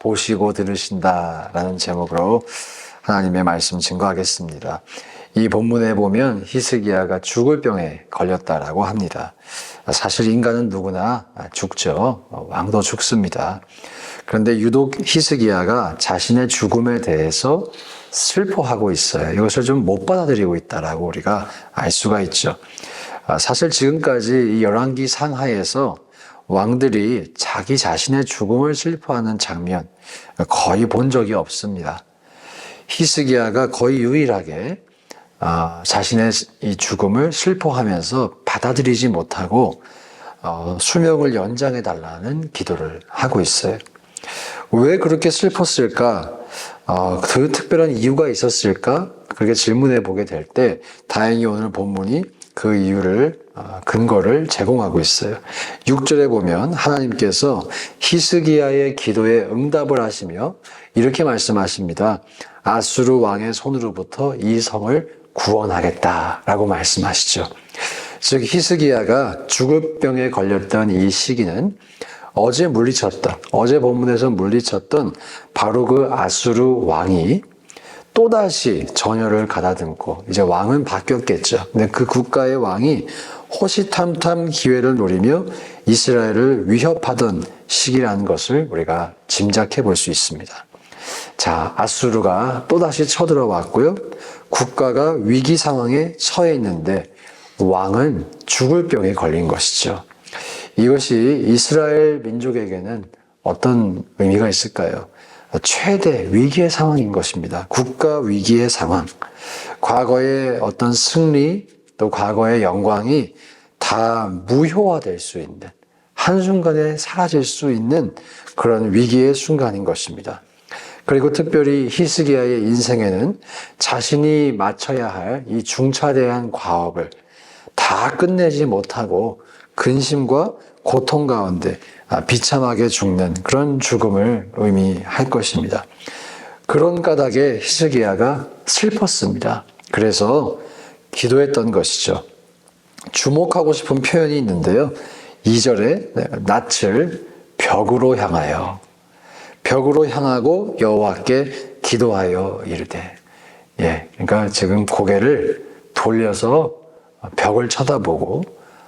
보시고 들으신다라는 제목으로 하나님의 말씀 증거하겠습니다. 이 본문에 보면 히스기야가 죽을 병에 걸렸다라고 합니다. 사실 인간은 누구나 죽죠. 왕도 죽습니다. 그런데 유독 히스기야가 자신의 죽음에 대해서 슬퍼하고 있어요. 이것을 좀 못 받아들이고 있다라고 우리가 알 수가 있죠. 아, 사실 지금까지 이 열왕기 상하에서 왕들이 자기 자신의 죽음을 슬퍼하는 장면 거의 본 적이 없습니다. 히스기야가 거의 유일하게 아, 자신의 이 죽음을 슬퍼하면서 받아들이지 못하고 어, 수명을 연장해 달라는 기도를 하고 있어요. 왜 그렇게 슬펐을까? 어, 그 특별한 이유가 있었을까? 그렇게 질문해 보게 될 때 다행히 오늘 본문이 그 이유를 어, 근거를 제공하고 있어요. 6절에 보면 하나님께서 히스기야의 기도에 응답을 하시며 이렇게 말씀하십니다. 아수르 왕의 손으로부터 이 성을 구원하겠다라고 말씀하시죠. 즉 히스기야가 죽을 병에 걸렸던 이 시기는 어제 물리쳤던 어제 본문에서 물리쳤던 바로 그 아수르 왕이 또다시 전열을 가다듬고 이제 왕은 바뀌었겠죠. 근데 그 국가의 왕이 호시탐탐 기회를 노리며 이스라엘을 위협하던 시기라는 것을 우리가 짐작해 볼 수 있습니다. 자, 아수르가 또다시 쳐들어왔고요. 국가가 위기 상황에 처해 있는데 왕은 죽을 병에 걸린 것이죠. 이것이 이스라엘 민족에게는 어떤 의미가 있을까요? 최대 위기의 상황인 것입니다. 국가 위기의 상황. 과거의 어떤 승리, 또 과거의 영광이 다 무효화될 수 있는, 한순간에 사라질 수 있는 그런 위기의 순간인 것입니다. 그리고 특별히 히스기야의 인생에는 자신이 마쳐야 할 이 중차대한 과업을 다 끝내지 못하고 근심과 고통 가운데 아, 비참하게 죽는 그런 죽음을 의미할 것입니다. 그런 까닭에 히스기야가 슬펐습니다. 그래서 기도했던 것이죠. 주목하고 싶은 표현이 있는데요. 2절에 낯을 벽으로 향하여 벽으로 향하고 여호와께 기도하여 이르되 예, 그러니까 지금 고개를 돌려서 벽을 쳐다보고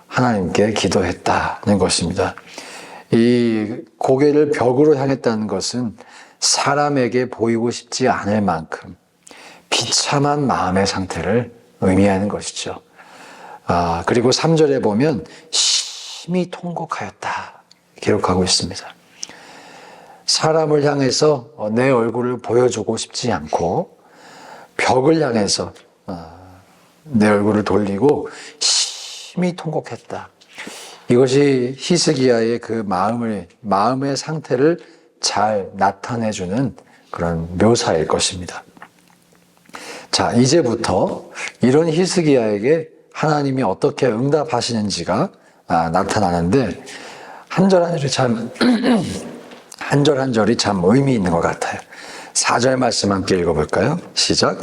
하나님께 기도했다는 것입니다. 이 고개를 벽으로 향했다는 것은 사람에게 보이고 싶지 않을 만큼 비참한 마음의 상태를 의미하는 것이죠. 아, 그리고 3절에 보면 심히 통곡하였다. 기록하고 있습니다. 사람을 향해서 내 얼굴을 보여주고 싶지 않고 벽을 향해서 어, 내 얼굴을 돌리고 심히 통곡했다. 이것이 히스기야의 그 마음을 마음의 상태를 잘 나타내주는 그런 묘사일 것입니다. 자, 이제부터 이런 히스기야에게 하나님이 어떻게 응답하시는지가 아, 나타나는데 한절 한 절이 참 한절 한 절이 참 의미 있는 것 같아요. 4절 말씀 함께 읽어볼까요? 시작.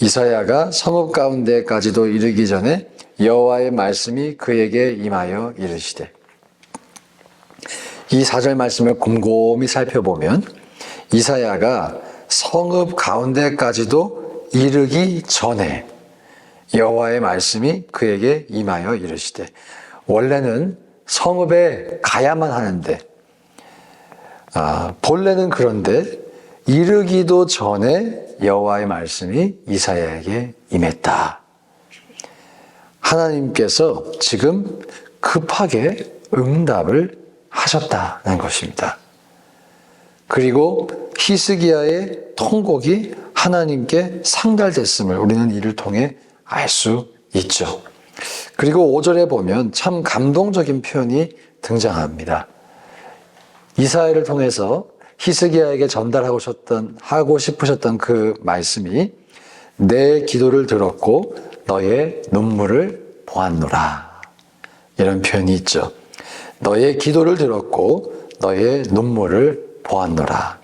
이사야가 성읍 가운데까지도 이르기 전에 여호와의 말씀이 그에게 임하여 이르시되 이 4절 말씀을 곰곰이 살펴보면 이사야가 성읍 가운데까지도 이르기 전에 여호와의 말씀이 그에게 임하여 이르시되 원래는 성읍에 가야만 하는데 아, 본래는 그런데 이르기도 전에 여호와의 말씀이 이사야에게 임했다. 하나님께서 지금 급하게 응답을 하셨다는 것입니다. 그리고 히스기야의 통곡이 하나님께 상달됐음을 우리는 이를 통해 알 수 있죠. 그리고 5절에 보면 참 감동적인 표현이 등장합니다. 이사야를 통해서 히스기야에게 전달하고 싶었던, 하고 싶으셨던 그 말씀이 내 기도를 들었고 너의 눈물을 보았노라. 이런 표현이 있죠. 너의 기도를 들었고 너의 눈물을 보았노라.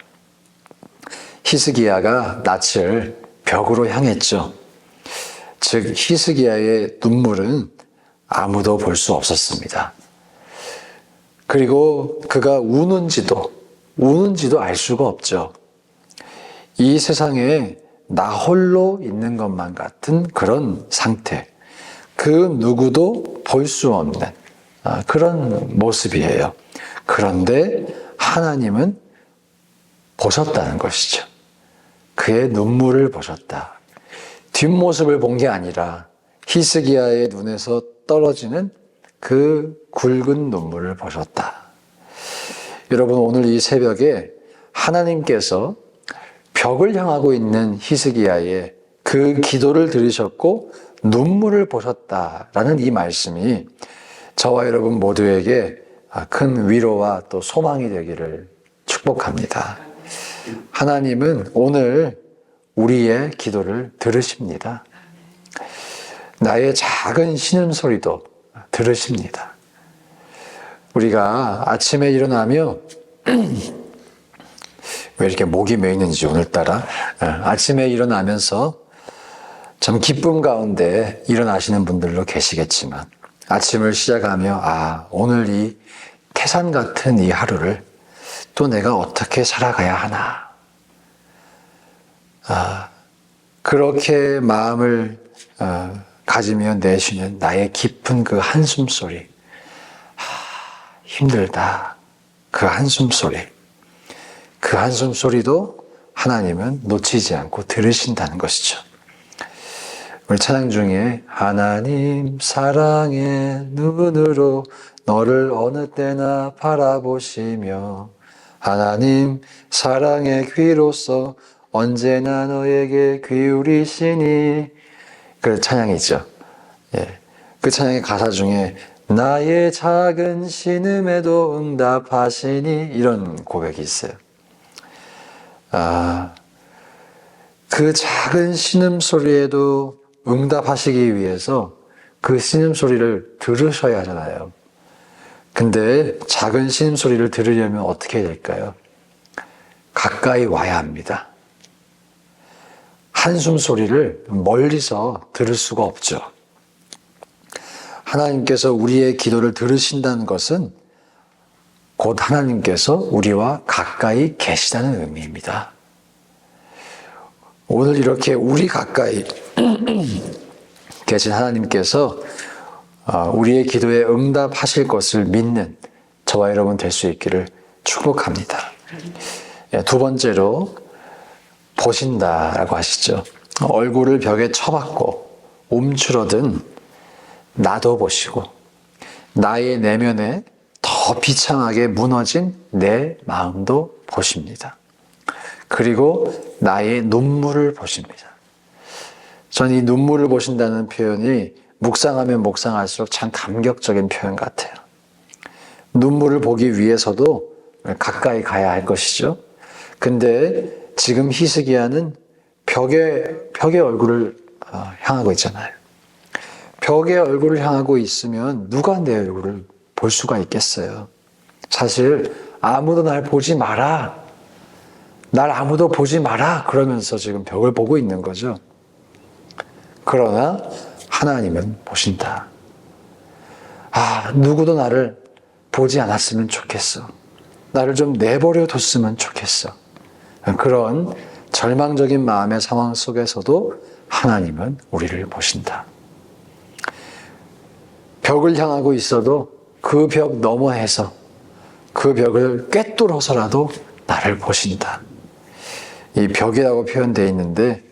히스기야가 낯을 벽으로 향했죠. 즉 히스기야의 눈물은 아무도 볼 수 없었습니다. 그리고 그가 우는지도 우는지도 알 수가 없죠. 이 세상에 나 홀로 있는 것만 같은 그런 상태. 그 누구도 볼 수 없는 아, 그런 모습이에요. 그런데 하나님은 보셨다는 것이죠. 그의 눈물을 보셨다. 뒷모습을 본 게 아니라 히스기야의 눈에서 떨어지는 그 굵은 눈물을 보셨다. 여러분 오늘 이 새벽에 하나님께서 벽을 향하고 있는 히스기야의 그 기도를 들으셨고 눈물을 보셨다라는 이 말씀이 저와 여러분 모두에게 큰 위로와 또 소망이 되기를 축복합니다. 하나님은 오늘 우리의 기도를 들으십니다. 나의 작은 신음소리도 들으십니다. 우리가 아침에 일어나며 왜 이렇게 목이 메이는지 오늘따라. 어, 아침에 일어나면서 참 기쁨 가운데 일어나시는 분들도 계시겠지만 아침을 시작하며 아 오늘 이 태산 같은 이 하루를 또 내가 어떻게 살아가야 하나. 아 그렇게 마음을 어, 가지며 내쉬는 나의 깊은 그 한숨 소리. 아, 힘들다. 그 한숨 소리 그 한숨 소리도 하나님은 놓치지 않고 들으신다는 것이죠. 우리 찬양 중에 하나님 사랑의 눈으로 너를 어느 때나 바라보시며 하나님 사랑의 귀로서 언제나 너에게 기울이시니 그 찬양이죠. 예. 그 찬양의 가사 중에 나의 작은 신음에도 응답하시니 이런 고백이 있어요. 아, 그 작은 신음소리에도 응답하시기 위해서 그 신음소리를 들으셔야 하잖아요. 근데 작은 신음소리를 들으려면 어떻게 해야 될까요? 가까이 와야 합니다. 한숨 소리를 멀리서 들을 수가 없죠. 하나님께서 우리의 기도를 들으신다는 것은 곧 하나님께서 우리와 가까이 계시다는 의미입니다. 오늘 이렇게 우리 가까이 계신 하나님께서 어, 우리의 기도에 응답하실 것을 믿는 저와 여러분 될 수 있기를 축복합니다. 예, 두 번째로 보신다라고 하시죠. 얼굴을 벽에 쳐박고 움츠러든 나도 보시고 나의 내면에 더 비참하게 무너진 내 마음도 보십니다. 그리고 나의 눈물을 보십니다. 전 이 눈물을 보신다는 표현이 묵상하면 묵상할수록 참 감격적인 표현 같아요. 눈물을 보기 위해서도 가까이 가야 할 것이죠. 근데 지금 히스기야는 벽에 벽의 얼굴을 어, 향하고 있잖아요. 벽의 얼굴을 향하고 있으면 누가 내 얼굴을 볼 수가 있겠어요. 사실 아무도 날 보지 마라. 날 아무도 보지 마라. 그러면서 지금 벽을 보고 있는 거죠. 그러나 하나님은 보신다. 아, 누구도 나를 보지 않았으면 좋겠어. 나를 좀 내버려 뒀으면 좋겠어. 그런 절망적인 마음의 상황 속에서도 하나님은 우리를 보신다. 벽을 향하고 있어도 그 벽 너머에서 그 벽을 꿰뚫어서라도 나를 보신다. 이 벽이라고 표현되어 있는데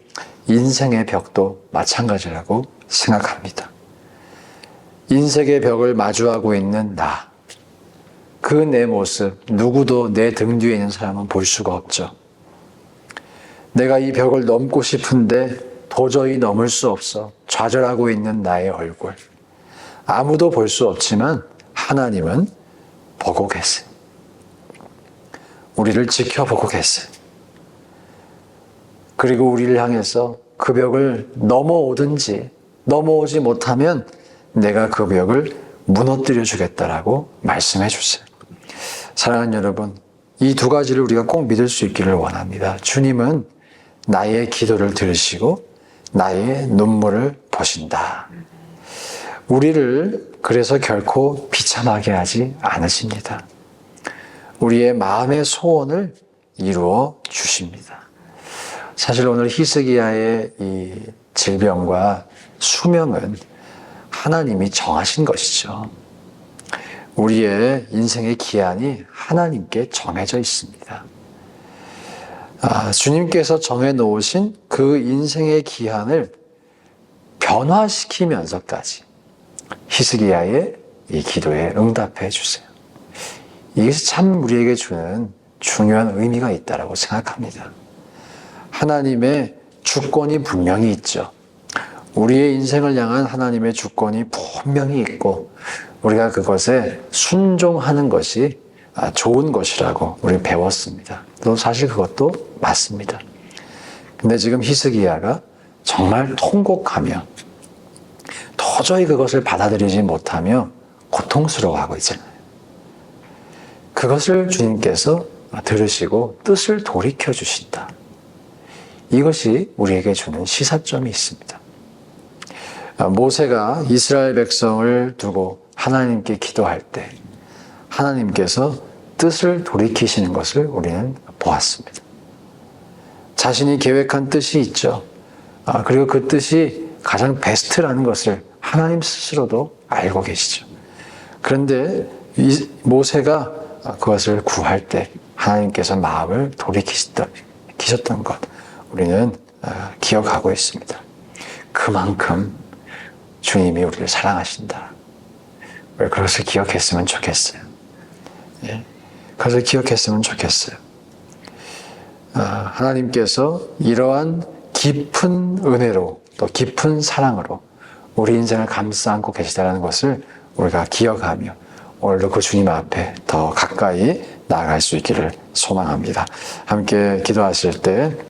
인생의 벽도 마찬가지라고 생각합니다. 인생의 벽을 마주하고 있는 나. 그 내 모습, 누구도 내 등 뒤에 있는 사람은 볼 수가 없죠. 내가 이 벽을 넘고 싶은데 도저히 넘을 수 없어. 좌절하고 있는 나의 얼굴. 아무도 볼 수 없지만 하나님은 보고 계세요. 우리를 지켜보고 계세요. 그리고 우리를 향해서 그 벽을 넘어오든지 넘어오지 못하면 내가 그 벽을 무너뜨려 주겠다라고 말씀해 주세요. 사랑하는 여러분, 이 두 가지를 우리가 꼭 믿을 수 있기를 원합니다. 주님은 나의 기도를 들으시고 나의 눈물을 보신다. 우리를 그래서 결코 비참하게 하지 않으십니다. 우리의 마음의 소원을 이루어 주십니다. 사실 오늘 히스기야의 이 질병과 수명은 하나님이 정하신 것이죠. 우리의 인생의 기한이 하나님께 정해져 있습니다. 아, 주님께서 정해 놓으신 그 인생의 기한을 변화시키면서까지 히스기야의 이 기도에 응답해 주세요. 이것이 참 우리에게 주는 중요한 의미가 있다고 생각합니다. 하나님의 주권이 분명히 있죠. 우리의 인생을 향한 하나님의 주권이 분명히 있고 우리가 그것에 순종하는 것이 아, 좋은 것이라고 우리 배웠습니다. 또 사실 그것도 맞습니다. 근데 지금 히스기야가 정말 통곡하며 도저히 그것을 받아들이지 못하며 고통스러워하고 있잖아요. 그것을 주님께서 들으시고 뜻을 돌이켜 주신다. 이것이 우리에게 주는 시사점이 있습니다. 아, 모세가 이스라엘 백성을 두고 하나님께 기도할 때 하나님께서 뜻을 돌이키시는 것을 우리는 보았습니다. 자신이 계획한 뜻이 있죠. 아, 그리고 그 뜻이 가장 베스트라는 것을 하나님 스스로도 알고 계시죠. 그런데 이 모세가 그것을 구할 때 하나님께서 마음을 돌이키셨던 키셨던 것 우리는 아, 기억하고 있습니다. 그만큼 주님이 우리를 사랑하신다. 왜 그것을 기억했으면 좋겠어요. 예. 그것을 기억했으면 좋겠어요. 아, 하나님께서 이러한 깊은 은혜로 또 깊은 사랑으로 우리 인생을 감싸 안고 계시다는 것을 우리가 기억하며 오늘도 그 주님 앞에 더 가까이 나아갈 수 있기를 소망합니다. 함께 기도하실 때